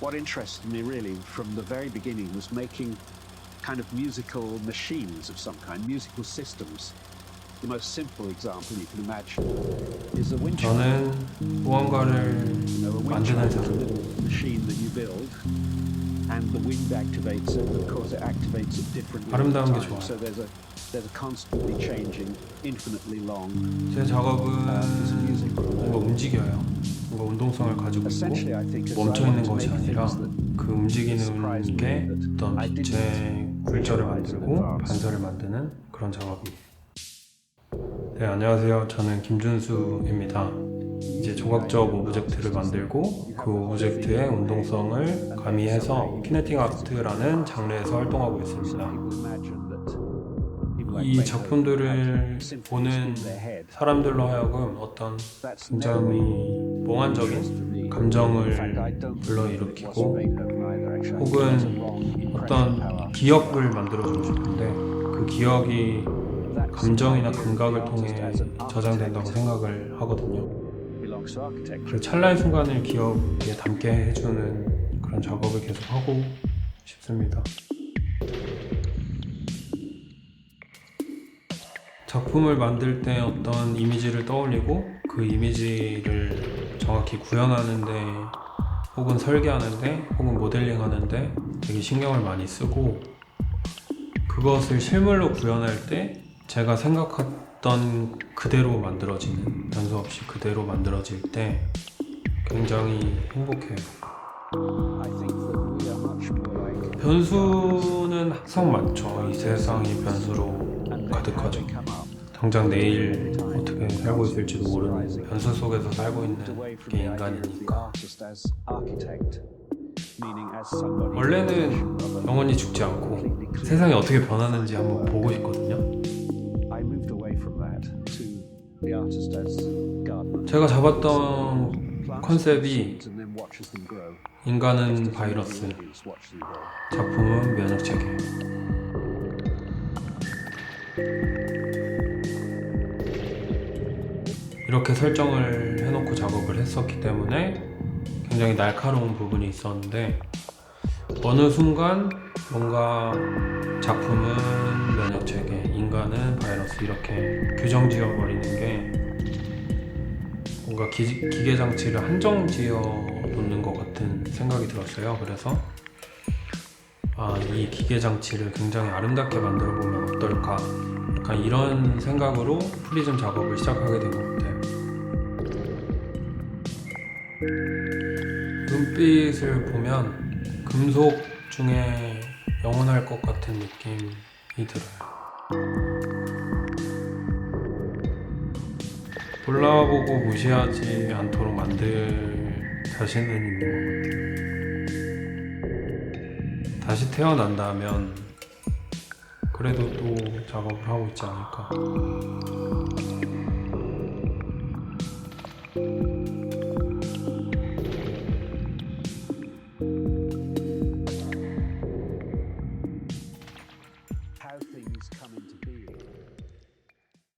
what interested me really from the very beginning was making kind of musical machines of some kind, musical systems. The most simple example you can imagine is a wind chime. 저는 무언가를 You know, a wind chime 만드는 is a 사람. little machine that you build, and the wind activates it. Of course, it activates it differently. all the 아름다운 게 time. 좋아요. So there's a there's a constantly changing, infinitely long. 제 작업은 music. 뭔가 움직여요. 뭔가 운동성을 가지고 Essentially, 있고 멈춰 있는 것이 아니라 그 움직이는 게 어떤 빛의 굴절을 만들고 반사를 만드는 그런 작업입니다. 네, 안녕하세요. 저는 김준수입니다. 이제 조각적 오브젝트를 만들고 그 오브젝트의 운동성을 가미해서 키네틱 아트라는 장르에서 활동하고 있습니다. 이 작품들을 보는 사람들로 하여금 어떤 굉장히 몽환적인 감정을 불러일으키고 혹은 어떤 기억을 만들어주고 싶은데 그 기억이 감정이나 감각을 통해 저장된다고 생각을 하거든요. 그 찰나의 순간을 기억에 담게 해주는 그런 작업을 계속 하고 싶습니다. 작품을 만들 때 어떤 이미지를 떠올리고 그 이미지를 정확히 구현하는데 혹은 설계하는데 혹은 모델링하는데 되게 신경을 많이 쓰고 그것을 실물로 구현할 때 제가 생각했던 그대로 만들어지는 변수 없이 그대로 만들어질 때 굉장히 행복해요. 변수는 항상 많죠. 이 세상이 변수로 가득하죠. 당장 내일 어떻게 살고 있을지도 모르는 변수 속에서 살고 있는 게 인간이니까. 원래는 영원히 죽지 않고 세상이 어떻게 변하는지 한번 보고 싶거든요. 제가 잡았던 컨셉이 인간은 바이러스, 작품은 면역 체계. 이렇게 설정을 해놓고 작업을 했었기 때문에 굉장히 날카로운 부분이 있었는데 어느 순간 뭔가 작품은 면역 체계, 인간은 바이러스 이렇게 규정 지어버리는 게 뭔가 기, 기계 장치를 한정 지어 놓는 것 같은 생각이 들었어요. 그래서 아, 이 기계 장치를 굉장히 아름답게 만들어 보면 어떨까? 약간 이런 생각으로 프리즘 작업을 시작하게 된 것 같아요. 눈빛을 보면 금속 중에 영원할 것 같은 느낌이 들어요. 골라보고 무시하지 않도록 만들 자신은 있는 것 같아요. 다시 태어난다면 그래도 또 작업을 하고 있지 않을까.